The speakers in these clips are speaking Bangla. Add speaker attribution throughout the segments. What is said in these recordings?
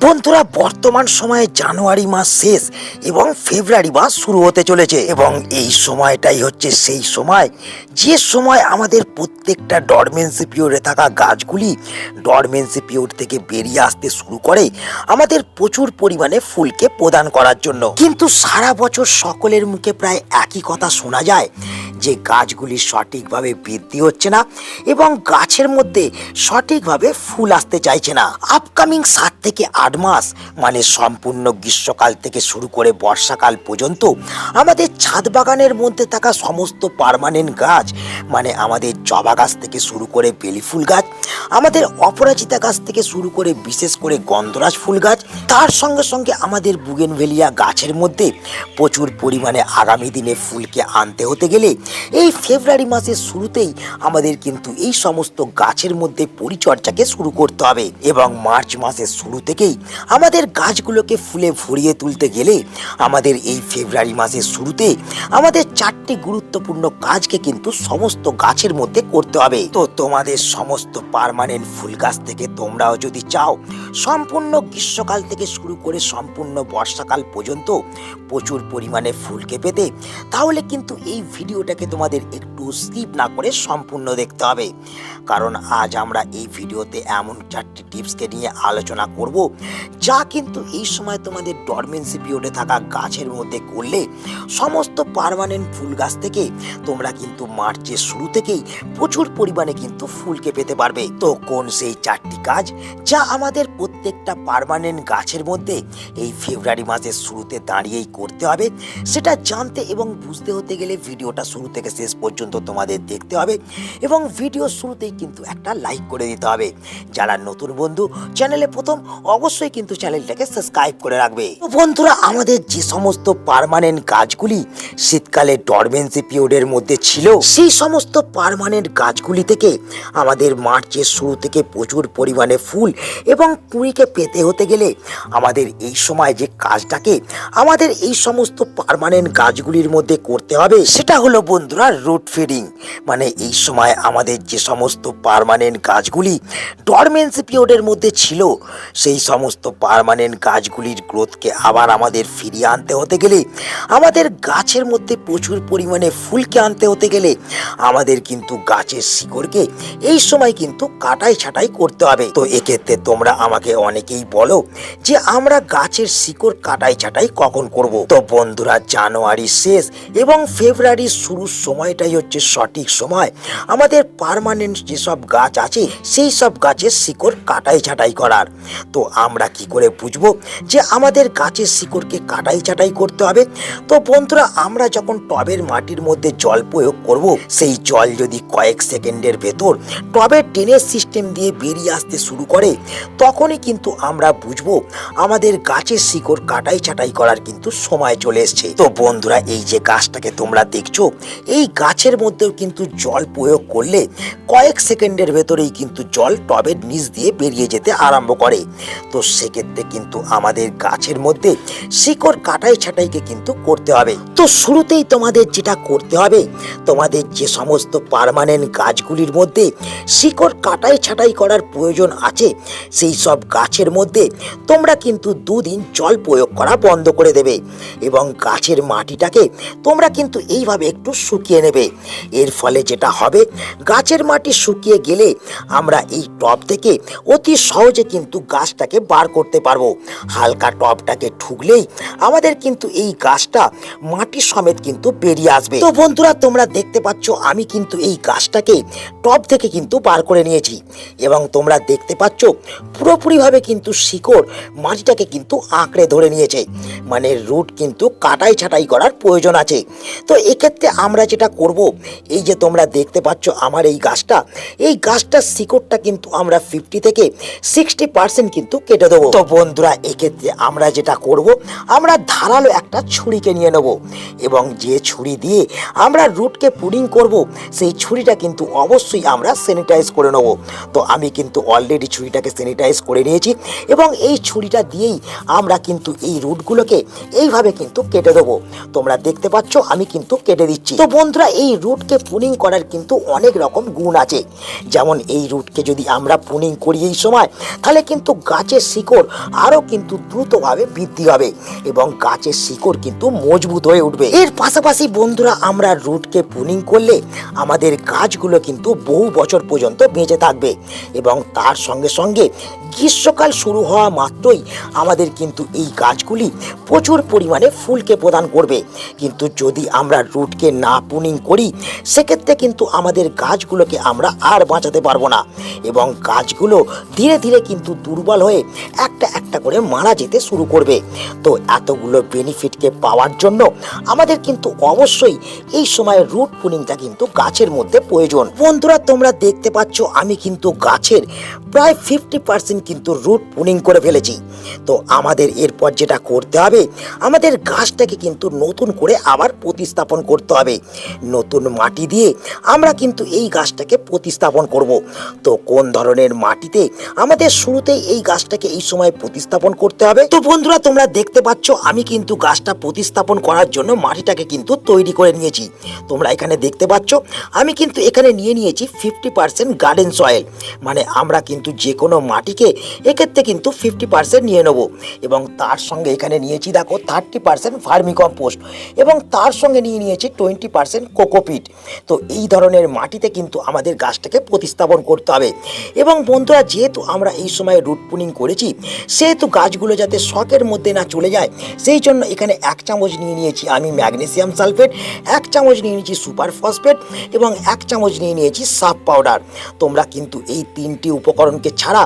Speaker 1: বন্ধুরা, বর্তমান সময়ে জানুয়ারি মাস শেষ এবং ফেব্রুয়ারি মাস শুরু হতে চলেছে এবং এই সময়টাই হচ্ছে সেই সময়। যে সময় আমাদের প্রত্যেকটা ডরমেন্সি পিরিয়ডে থাকা গাছগুলি ডরমেন্সি পিরিয়ড থেকে বেরিয়ে আসতে শুরু করে আমাদের প্রচুর পরিমাণে ফুলকে প্রদান করার জন্য। কিন্তু সারা বছর সকলের মুখে প্রায় একই কথা শোনা যায় যে গাছগুলি সঠিকভাবে বৃদ্ধি হচ্ছে না এবং গাছের মধ্যে সঠিকভাবে ফুল আসতে চাইছে না। আপকামিং সাত থেকে আট মাস মানে সম্পূর্ণ গ্রীষ্মকাল থেকে শুরু করে বর্ষাকাল পর্যন্ত, আমাদের ছাদ বাগানের মধ্যে থাকা সমস্ত পার্মানেন্ট গাছ মানে আমাদের জবা গাছ থেকে শুরু করে বেলি ফুল গাছ, আমাদের অপরাজিতা গাছ থেকে শুরু করে বিশেষ করে গন্ধরাজ ফুল গাছ, তার সঙ্গে সঙ্গে আমাদের বুগেনভেলিয়া গাছের মধ্যে প্রচুর পরিমাণে আগামী দিনে ফুলকে আনতে হতে গেলে এই ফেব্রুয়ারি মাসের শুরুতেই আমাদের কিন্তু এই সমস্ত গাছের মধ্যে পরিচর্যাকে শুরু করতে হবে এবং মার্চ মাসের শুরু থেকেই আমাদের গাছগুলোকে ফুলে ভরিয়ে তুলতে গেলে আমাদের এই ফেব্রুয়ারি মাসের শুরুতে আমাদের চারটি গুরুত্বপূর্ণ কাজকে কিন্তু সমস্ত গাছের মধ্যে করতে হবে। তো তোমাদের সমস্ত পার্মানেন্ট ফুল গাছ থেকে তোমরাও যদি চাও, সম্পূর্ণ গ্রীষ্মকাল থেকে শুরু করে সম্পূর্ণ বর্ষাকাল পর্যন্ত প্রচুর পরিমাণে ফুলকে পেতে, তাহলে কিন্তু এই ভিডিওটাকে তোমাদের একটু স্কিপ না করে সম্পূর্ণ দেখতে হবে। কারণ আজ আমরা এই ভিডিওতে এমন চারটি টিপসকে নিয়ে আলোচনা করব, যা কিন্তু এই সময় তোমাদের ডরমেন্সি পিরিয়ডে থাকা গাছের মধ্যে করলে সমস্ত পারমানেন্ট ফুল গাছ থেকে তোমরা কিন্তু মার্চের শুরু থেকেই প্রচুর পরিমাণে কিন্তু ফুলকে পেতে পারবে। তো কোন সেই চারটি কাজ যা আমাদের প্রত্যেকটা পারমানেন্ট গাছের মধ্যে এই ফেব্রুয়ারি মাসের শুরুতে দাঁড়িয়েই করতে হবে, সেটা জানতে এবং বুঝতে হতে গেলে ভিডিওটা শুরু থেকে শেষ পর্যন্ত তোমাদের দেখতে হবে এবং ভিডিও শুরুতেই কিন্তু একটা লাইক করে দিতে হবে। যারা নতুন বন্ধু চ্যানেলে প্রথম, অবশ্যই কিন্তু চ্যানেলটাকে সাবস্ক্রাইব করে রাখবে। বন্ধুরা, আমাদের যে সমস্ত পার্মানেন্ট গাছগুলি শীতকালে ডরমেন্সি পিরিয়ডের মধ্যে ছিল, সেই সমস্ত পার্মানেন্ট গাছগুলি থেকে আমাদের মার্চের শুরু থেকে প্রচুর পরিমাণে ফুল এবং কুড়িকে পেতে হতে গেলে আমাদের এই সময় যে কাজটাকে আমাদের এই সমস্ত পার্মানেন্ট গাছগুলির মধ্যে করতে হবে, সেটা হলো বন্ধুরা রুট ফিডিং মানে এই সময় আমাদের যে সমস্ত পার্মানেন্ট গাছগুলি ডরমেন্সি পিরিয়ডের মধ্যে ছিল, সেই সমস্ত পার্মানেন্ট গাছগুলির গ্রোথকে আবার আমাদের ফিরিয়ে আনতে হতে গেলে, আমাদের গাছের মধ্যে প্রচুর পরিমাণে ফুলকে আনতে হতে গেলে, আমাদের কিন্তু গাছের শিকড়কে এই সময় কিন্তু কাটাই ছাটাই করতে হবে। তো এক্ষেত্রে তোমরা আমাকে অনেকেই বলো যে আমরা গাছের শিকড় কাটাই ছাটাই কখন করব? তো বন্ধুরা জানুয়ারি শেষ এবং ফেব্রুয়ারির শুরুর সময়টাই হচ্ছে সঠিক সময় আমাদের পার্মানেন্ট যেসব গাছ আছে, সেই সব গাছের শিকড় কাটাই ছাটাই করার। তো আমরা কি করে বুঝব যে আমাদের গাছের শিকড়কে কাটাই ছাটাই করতে হবে? তো বন্ধুরা, আমরা যখন টবের মাটির মধ্যে জল প্রয়োগ করব, সেই জল যদি কয়েক সেকেন্ডের ভেতর টবের ড্রেনেজ সিস্টেম দিয়ে বেরিয়ে আসতে শুরু করে, তখনই কিন্তু আমরা বুঝব আমাদের গাছের শিকড় কাটাই ছাটাই করার কিন্তু সময় চলে এসছে। তো বন্ধুরা, এই যে গাছটাকে তোমরা দেখছ, এই গাছের মধ্যেও কিন্তু জল প্রয়োগ করলে কয়েক সেকেন্ডের ভেতরেই কিন্তু জল টবের নিচ দিয়ে বেরিয়ে যেতে আরম্ভ করে। তো সেক্ষেত্রে কিন্তু আমাদের গাছের মধ্যে শিকড় কাটাই ছাটাইকে কিন্তু করতে হবে। তো শুরুতেই তোমাদের যেটা করতে হবে, তোমাদের যে সমস্ত পার্মানেন্ট গাছগুলির মধ্যে শিকড় কাটাই ছাটাই করার প্রয়োজন আছে, সেই সব গাছের মধ্যে তোমরা কিন্তু দুদিন জল প্রয়োগ করা বন্ধ করে দেবে এবং গাছের মাটিটাকে তোমরা কিন্তু এইভাবে একটু শুকিয়ে নেবে। এর ফলে যেটা হবে, গাছের মাটি শুকিয়ে গেলে আমরা এই টব থেকে অতি সহজে কিন্তু গাছটাকে বার করতে পারব। হালকা টবটাকে ঠুকলেই আমাদের কিন্তু এই গাছটা মাটি সমেত কিন্তু বেরিয়ে আসবে। তো বন্ধুরা, তোমরা দেখতে পাচ্ছ, আমি কিন্তু এই গাছটাকে টব থেকে কিন্তু বার করে নিয়েছি এবং তোমরা দেখতে পাচ্ছ, পুরোপুরিভাবে কিন্তু শিকড় মাটিটাকে কিন্তু আঁকড়ে ধরে নিয়েছে। মানে রুট কিন্তু কাটাই ছাটাই করার প্রয়োজন আছে। তো এক্ষেত্রে আমরা যেটা করব এই যে তোমরা দেখতে পাচ্ছ আমার এই গাছটা, এই গাছটার শিকড়টা কিন্তু আমরা ফিফটি থেকে সিক্সটি পার্সেন্ট কিন্তু কেটে দেবো। তো বন্ধুরা, এক্ষেত্রে আমরা যেটা করব, আমরা ধারালো একটা ছুরিকে নিয়ে নেব এবং যে ছুরি দিয়ে আমরা রুটকে পুডিং করব, সেই ছুরিটা কিন্তু অবশ্যই আমরা স্যানিটাইজ করে নেব। তো আমি কিন্তু অলরেডি ছুরিটাকে স্যানিটাইজ করে নিয়েছি এবং এই ছুরিটা দিয়েই আমরা কিন্তু এই রুটগুলোকে এইভাবে কিন্তু কেটে দেবো। তোমরা দেখতে পাচ্ছ, আমি কিন্তু কেটে দিচ্ছি। তো বন্ধুরা, এই রুটকে পুনিং করার কিন্তু অনেক রকম গুণ আছে। যেমন এই রুটকে যদি আমরা পুনিং করি এই সময়, তাহলে কিন্তু গাছের শিকড় আরও কিন্তু দ্রুতভাবে বৃদ্ধি হবে এবং গাছের শিকড় কিন্তু মজবুত হয়ে উঠবে। এর পাশাপাশি বন্ধুরা, আমরা রুটকে পুনিং করলে আমাদের গাছগুলো কিন্তু বহু বছর পর্যন্ত বেঁচে থাকবে এবং তার সঙ্গে সঙ্গে গ্রীষ্মকাল শুরু হওয়া মাত্রই আমাদের কিন্তু এই গাছগুলি প্রচুর পরিমাণে ফুলকে প্রদান করবে। কিন্তু যদি আমরা রুটকে না পুনিং করি সেক্ষেত্রে কিন্তু আমাদের গাছগুলোকে আমরা আর বাঁচাতে পারব না। এবং গাছগুলো ধীরে ধীরে কিন্তু দুর্বল হয়ে একটা একটা করে মারা যেতে শুরু করবে। তো এতগুলো বেনিফিটকে পাওয়ার জন্য আমাদের কিন্তু অবশ্যই এই সময় রুট পুনিংটা কিন্তু গাছের মধ্যে প্রয়োজন। বন্ধুরা, তোমরা দেখতে পাচ্ছ আমি কিন্তু গাছের প্রায় ফিফটি পার্সেন্ট কিন্তু রুট পুনিং করে ফেলেছি। তো আমাদের এরপর যেটা করতে হবে, আমাদের গাছটাকে কিন্তু নতুন করে আবার প্রতিস্থাপন করতে হবে। নতুন মাটি দিয়ে আমরা কিন্তু এই গাছটাকে প্রতিস্থাপন করব। তো কোন ধরনের মাটিতে আমাদের শুরুতেই এই গাছটাকে এই সময় প্রতিস্থাপন করতে হবে? তো বন্ধুরা, তোমরা দেখতে পাচ্ছ, আমি কিন্তু গাছটা প্রতিস্থাপন করার জন্য মাটিটাকে কিন্তু তৈরি করে নিয়েছি। তোমরা এখানে দেখতে পাচ্ছ, আমি কিন্তু এখানে নিয়ে নিয়েছি ফিফটি পার্সেন্ট গার্ডেন সয়েল মানে আমরা কিন্তু যে কোনো মাটিকে এক্ষেত্রে কিন্তু ফিফটি পার্সেন্ট নিয়ে নেব। এবং তার সঙ্গে এখানে নিয়েছি, দেখো থার্টি পার্সেন্ট ফার্মি কম্পোস্ট এবং তার সঙ্গে নিয়ে নিয়েছি টোয়েন্টি পার্সেন্ট কোকোপিট তো এই ধরনের মাটিতে কিন্তু আমাদের গাছটাকে প্রতিস্থাপন করতে হবে। এবং বন্ধুরা, যেহেতু আমরা এই সময় রুট পুনিং করেছি, সেহেতু গাছগুলো যাতে শখের মধ্যে না চলে যায়, সেই জন্য এখানে এক চামচ নিয়ে নিয়েছি আমি ম্যাগনেসিয়াম সালফেট, এক চামচ নিয়ে নিয়েছি সুপার ফসফেট, এবং এক চামচ নিয়ে নিয়েছি সাপ পাউডার। তোমরা কিন্তু এই তিনটি উপকরণকে ছাড়া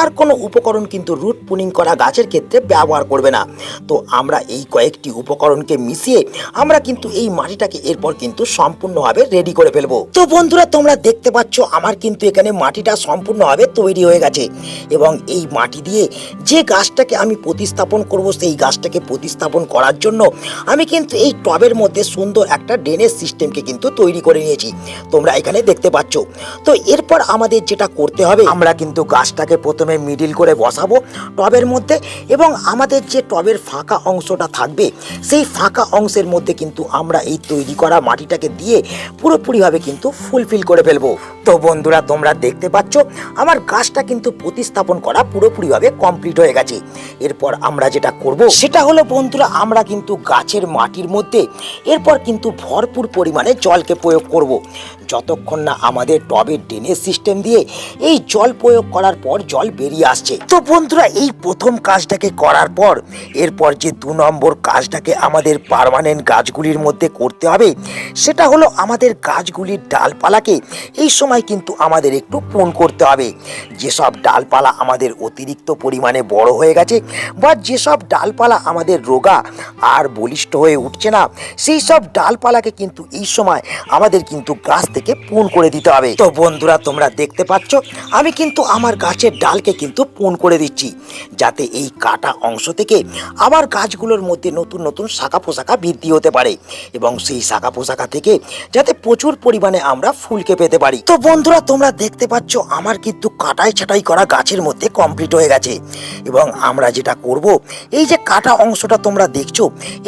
Speaker 1: আর কোনো উপকরণ কিন্তু রুট পুনিং করা গাছের ক্ষেত্রে ব্যবহার করবে না। তো আমরা এই কয়েকটি উপকরণকে মিশিয়ে আমরা কিন্তু এই মাটিটাকে এরপর কিন্তু সম্পূর্ণভাবে রেডি করে ফেলব। তো বন্ধুরা, তোমরা দেখতে পাচ্ছ, আমার কিন্তু এখানে মাটিটা সম্পূর্ণভাবে তৈরি হয়ে গেছে। এবং এই মাটি দিয়ে যে গাছটাকে আমি প্রতিস্থাপন করব, সেই গাছটাকে প্রতিস্থাপন করার জন্য আমি কিন্তু এই টবের মধ্যে সুন্দর একটা ড্রেনেজ সিস্টেমকে কিন্তু তৈরি করে নিয়েছি। তোমরা এখানে দেখতে পাচ্ছ। তো এরপর আমাদের যেটা করতে হবে, আমরা কিন্তু গাছটাকে প্রথমে মিডিল করে বসাবো টবের মধ্যে। এবং আমাদের যে টবের ফাঁকা অংশটা থাকবে, সেই ফাঁকা অংশের মধ্যে কিন্তু আমরা এই তৈরি করা মাটিটাকে দিয়ে পুরোপুরিভাবে কিন্তু ফুলফিল করে ফেলব। তো বন্ধুরা, তোমরা দেখতে পাচ্ছ, আমার গাছটা কিন্তু প্রতিস্থাপন করা পুরোপুরিভাবে কমপ্লিট হয়ে গেছে। এরপর আমরা যেটা করব, সেটা হলো বন্ধুরা, আমরা কিন্তু গাছের মাটির মধ্যে এরপর কিন্তু ভরপুর পরিমাণে জলকে প্রয়োগ করব। যতক্ষণ না আমাদের টবের ড্রেনেজ সিস্টেম দিয়ে এই জল প্রয়োগ করার পর জল বেরিয়ে আসছে। তো বন্ধুরা, এই প্রথম কাজটাকে করার পর, এরপর যে দু নম্বর কাজটাকে আমাদের পার্মানেন্ট গাছগুলির মধ্যে করতে হবে, সেটা হলো আমাদের গাছগুলির ডালপালাকে এই সময় কিন্তু আমাদের একটু পূণ করতে হবে। যেসব ডালপালা আমাদের অতিরিক্ত পরিমাণে বড় হয়ে গেছে বা যেসব ডালপালা আমাদের রোগা আর বলিষ্ঠ হয়ে উঠছে না, সেই সব ডালপালাকে কিন্তু এই সময় আমাদের কিন্তু গাছ থেকে পুন করে দিতে হবে। তো বন্ধুরা, তোমরা দেখতে পাচ্ছ, আমি কিন্তু আমার গাছের ডালকে কিন্তু পুন করে দিচ্ছি, যাতে এই কাটা অংশ থেকে আবার গাছগুলোর মধ্যে নতুন নতুন শাখা পোশাকা বৃদ্ধি হতে পারে এবং সেই শাখা পোশাকা থেকে যাতে প্রচুর পরিমাণে আমরা ফুলকে পেতে পারি। তো বন্ধুরা, তোমরা দেখতে পাচ্ছ, আমার কিন্তু কাটাই ছাটাই করা গাছের মধ্যে কমপ্লিট হয়ে গেছে। এবং আমরা যেটা করব, এই যে কাটা অংশটা তোমরা দেখছ,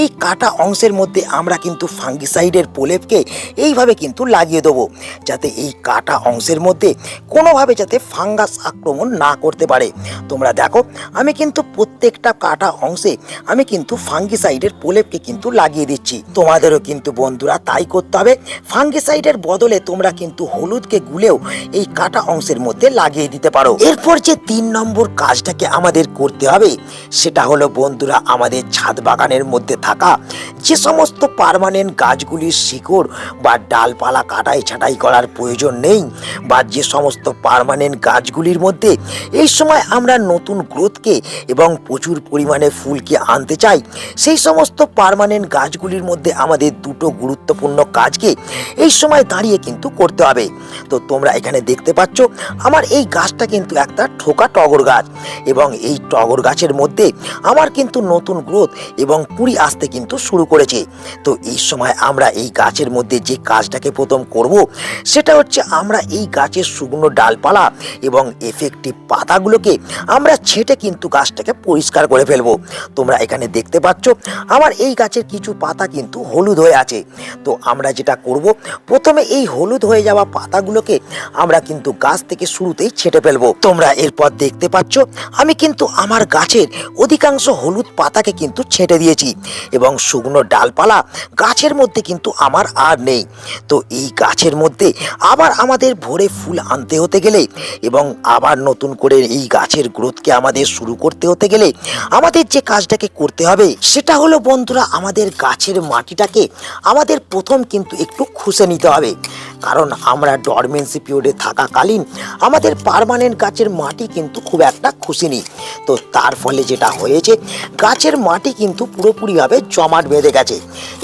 Speaker 1: এই কাটা অংশের মধ্যে আমরা কিন্তু ফাঙ্গিসাইডের প্রলেপকে এইভাবে কিন্তু লাগিয়ে দেবো, যাতে এই কাটা অংশের মধ্যে কোনোভাবে যাতে ফাঙ্গাস আক্রমণ না করতে পারে। তোমরা দেখো, আমি কিন্তু প্রত্যেকটা কাটা অংশে আমি কিন্তু ফাঙ্গিসাইডের প্রলেপকে কিন্তু লাগিয়ে দিচ্ছি। তোমাদেরও কিন্তু বন্ধুরা তাই করতে হবে। ফাঙ্গিসাইডের বদলে তোমরা কিন্তু হলুদকে গুলেও এই কাটা অংশের মধ্যে লাগিয়ে দিতে পারো। এরপর যে তিন নম্বর কাজটাকে আমাদের করতে হবে, সেটা হলো বন্ধুরা আমাদের ছাদ বাগানের মধ্যে থাকা যে সমস্ত পারমানেন্ট গাছগুলির শিকড় বা ডালপালা কাটাই ছাটাই করার প্রয়োজন নেই, বা যে সমস্ত পারমানেন্ট গাছগুলির মধ্যে এই সময় আমরা নতুন গ্রোথকে এবং প্রচুর পরিমাণে ফুলকে আনতে চাই, সেই সমস্ত পারমানেন্ট গাছগুলির মধ্যে আমাদের দুটো গুরুত্বপূর্ণ কাজকে এই সময় দাঁড়িয়ে কিন্তু করতে হবে। তো তোমরা এখানে দেখতে পাচ্ছ, আমার এই গাছটা কিন্তু একটা ঠোকা টগর গাছ এবং এই টগর গাছের মধ্যে আমার কিন্তু নতুন গ্রোথ এবং কুড়ি আসতে কিন্তু শুরু করেছে। তো এই সময় আমরা এই গাছের মধ্যে যে কাজটাকে প্রথম করব, সেটা হচ্ছে আমরা এই গাছের শুকনো ডালপালা এবং এফেক্টিভ পাতাগুলোকে আমরা ছেটে কিন্তু গাছটাকে পরিষ্কার করে ফেলব। তোমরা এখানে দেখতে পাচ্ছ, আমার এই গাছের কিছু পাতা কিন্তু হলুদ হয়ে আছে। তো আমরা যেটা করব প্রথমে এই হলুদ হয়ে যাওয়া পাতাগুলোকে আমরা কিন্তু গাছ থেকে শুরুতেই ছেটে ফেলব। তোমরা এরপর দেখতে পাচ্ছ, আমি কিন্তু আমার গাছের অধিকাংশ হলুদ পাতাকে কিন্তু ছেটে দিয়েছি এবং শুকনো ডালপালা গাছের মধ্যে কিন্তু আমার আর নেই। তো এই গাছের মধ্যে আবার আমাদের ভোরে ফুল আনতে হতে গেলে এবং আবার নতুন করে এই গাছের গ্রোথকে আমাদের শুরু করতে হতে গেলে আমাদের যে কাজটাকে করতে হবে, সেটা হলো বন্ধুরা আমাদের গাছের মাটিটাকে আমাদের প্রথম কিন্তু একটু খুশে নিতে হবে। কারণ আমরা ডরমেন্সি পিরিয়ডে থাকাকালীন আমাদের পারমানেন্ট গাছের মাটি কিন্তু খুব একটা খুশিনি তো তার ফলে যেটা হয়েছে, গাছের মাটি কিন্তু পুরোপুরিভাবে জমাট বেঁধে গেছে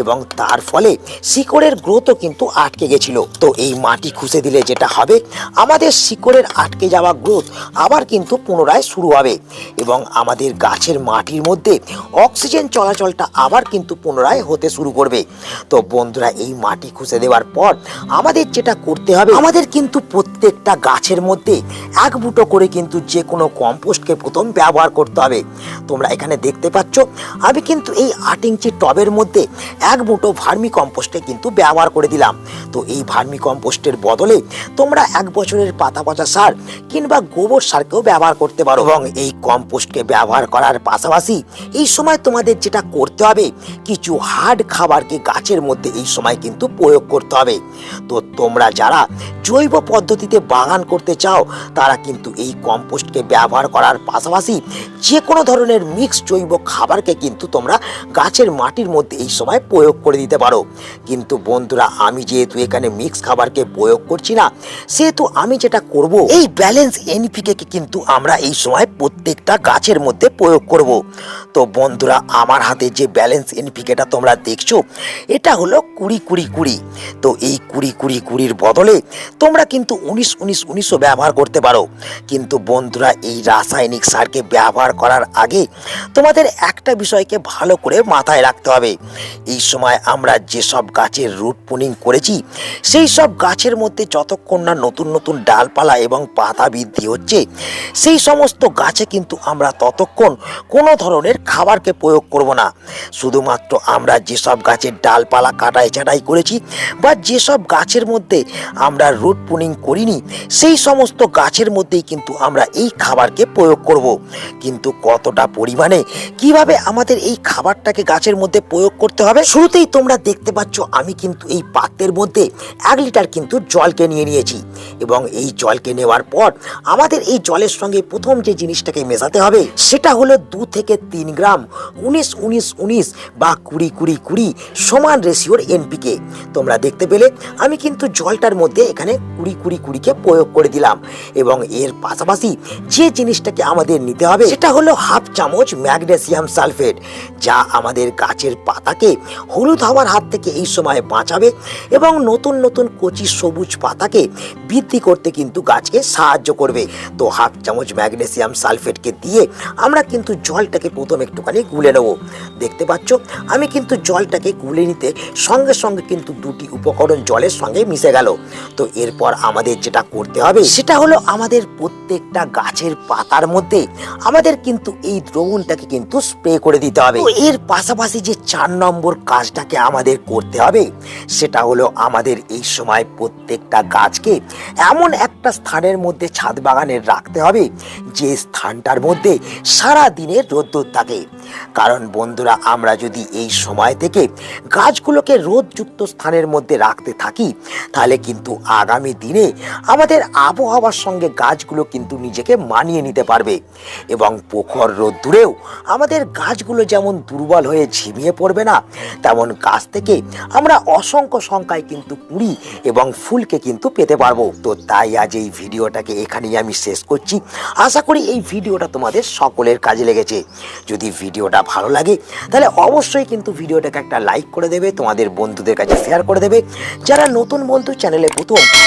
Speaker 1: এবং তার ফলে শিকড়ের গ্রোথও কিন্তু আটকে গেছিল। তো এই মাটি খুঁজে দিলে যেটা হবে, আমাদের শিকড়ের আটকে যাওয়া গ্রোথ আবার কিন্তু পুনরায় শুরু হবে এবং আমাদের গাছের মাটির মধ্যে অক্সিজেন চলাচলটা আবার কিন্তু পুনরায় হতে শুরু করবে। তো বন্ধুরা, এই মাটি খুশে দেওয়ার পর আমাদের যেটা করতে হবে, আমাদের কিন্তু প্রত্যেকটা গাছের মধ্যে এক বুটো করে কিন্তু যে কোনো কম্পোস্টকে প্রথম ব্যবহার করতে হবে। তোমরা এখানে দেখতে পাচ্ছ, আমি কিন্তু এই আট ইঞ্চি টবের মধ্যে এক বুটো ভার্মি কম্পোস্টে কিন্তু ব্যবহার করে দিলাম। তো এই ভার্মি কম্পোস্টের বদলে তোমরা এক বছরের পাতা পচা সার কিংবা গোবর সারকেও ব্যবহার করতে পারো এবং এই কম্পোস্টকে ব্যবহার করার পাশাপাশি এই সময় তোমাদের যেটা করতে হবে, কিছু হার্ড খাবারকে গাছের মধ্যে এই সময় কিন্তু প্রয়োগ করতে হবে। তো তোমরা যারা জৈব পদ্ধতিতে বাগান করতে চাও, তারা কিন্তু এই কম্পোস্টকে ব্যবহার করার পাশাপাশি যে কোনো ধরনের মিক্স জৈব খাবারকে কিন্তু তোমরা গাছের মাটির মধ্যে এই সময় প্রয়োগ করে দিতে পারো। কিন্তু বন্ধুরা, আমি যেহেতু এখানে মিক্স খাবারকে প্রয়োগ করছি না, সেহেতু আমি যেটা করব, এই ব্যালেন্স এনপিকে কিন্তু আমরা এই সময় প্রত্যেকটা গাছের মধ্যে প্রয়োগ করব। তো বন্ধুরা, আমার হাতে যে ব্যালেন্স এনপিকেটা তোমরা দেখছ, এটা হলো কুড়ি কুড়ি কুড়ি। তো এই কুড়ি কুড়ি কুড়ির বদলে তোমরা কিন্তু উনিশ উনিশ উনিশও ব্যবহার করতে পারো। কিন্তু বন্ধুরা, এই রাসায়নিক সারকে ব্যবহার করার আগে তোমাদের একটা বিষয়কে ভালো করে মাথায় রাখতে হবে। এই সময় আমরা যেসব গাছের রুট পুনিং করেছি, সেই সব গাছের মধ্যে যতক্ষণ না নতুন নতুন ডালপালা এবং পাতা বৃদ্ধি হচ্ছে, সেই সমস্ত গাছে কিন্তু আমরা ততক্ষণ কোনো ধরনের খাবারকে প্রয়োগ করব না। শুধুমাত্র আমরা যেসব গাছের ডালপালা কাটাই ছাটাই করেছি বা যেসব গাছের মধ্যে আমরা রুট পুনিং করিনি, সেই সমস্ত গাছের মধ্যেই কিন্তু আমরা এই খাবারকে প্রয়োগ করব। কিন্তু কতটা পরিমাণে, কীভাবে আমাদের এই খাবারটাকে গাছের মধ্যে প্রয়োগ করতে হবে, শুরুতেই তোমরা দেখতে পাচ্ছ আমি কিন্তু এই পাত্রের মধ্যে এক লিটার কিন্তু জলকে নিয়ে নিয়েছি। এবং এই জলকে নেওয়ার পর আমাদের এই জলের সঙ্গে প্রথম যে জিনিসটাকে মেশাতে হবে, সেটা হলো দু থেকে তিন গ্রাম উনিশ উনিশ উনিশ বা কুড়ি কুড়ি কুড়ি সমান রেশিওর এনপিকে। তোমরা দেখতে পেলে, আমি কিন্তু জলটার মধ্যে এখানে কুড়ি কুড়ি কুড়িকে প্রয়োগ করে দিলাম। এবং এর পাশাপাশি যে জিনিসটাকে আমাদের নিতে হবে, সেটা হলো হাফ চামচ ম্যাগনেসিয়াম সালফেট, যা আমাদের গাছের পাতাকে হলুদ হওয়ার হাত থেকে এই সময় বাঁচাবে এবং নতুন নতুন কচি সবুজ পাতাকে বৃদ্ধি করতে কিন্তু গাছকে সাহায্য করবে। তো হাফ চামচ ম্যাগনেসিয়াম সালফেটকে দিয়ে আমরা কিন্তু জলটাকে প্রথম একটুখানি গুলে নেব। দেখতে পাচ্ছ, আমি কিন্তু জলটাকে গুলে নিতে সঙ্গে সঙ্গে কিন্তু দুটি উপকরণ জলের সঙ্গে মিশে গেল। তো এরপর আমাদের যেটা করতে হবে সেটা হলো আমাদের প্রত্যেকটা গাছের পাতার মধ্যে আমাদের কিন্তু এই দ্রবণটাকে কিন্তু স্প্রে করে দিতে হবে। এর পাশাপাশি যে চার নম্বর কাজটাকে আমাদের করতে হবে সেটা হলো আমাদের এই সময় প্রত্যেকটা গাছকে এমন একটা স্থানের মধ্যে ছাদ বাগানের রাখতে হবে যে স্থানটার মধ্যে সারা দিনের রোদ্দুর থাকে। কারণ বন্ধুরা, আমরা যদি এই সময় থেকে গাছগুলোকে রোদযুক্ত স্থানের মধ্যে রাখতে থাকি তাহলে কিন্তু আগামী দিনে আমাদের আবহাওয়ার সঙ্গে গাছগুলো কিন্তু নিজেকে মানিয়ে নিতে পারবে। এবং প্রখর রোদ্দুরেও আমাদের গাছগুলো যেমন দুর্বল হয়ে ঝিমিয়ে পড়বে না, তেমন গাছ থেকে আমরা অসংখ্য সংখ্যায় কিন্তু কুড়ি এবং ফুলকে কিন্তু পেতে পারব। তো তাই আজ এই ভিডিওটাকে এখানেই আমি শেষ করছি। আশা করি এই ভিডিওটা তোমাদের সকলের কাজে লেগেছে। যদি ভিডিওটা ভালো লাগে, তাহলে অবশ্যই কিন্তু ভিডিওটাকে একটা লাইক করে দেবে, তোমাদের বন্ধুদের কাছে শেয়ার করে দেবে। যারা নতুন বন্ধু চ্যানেলে প্রথম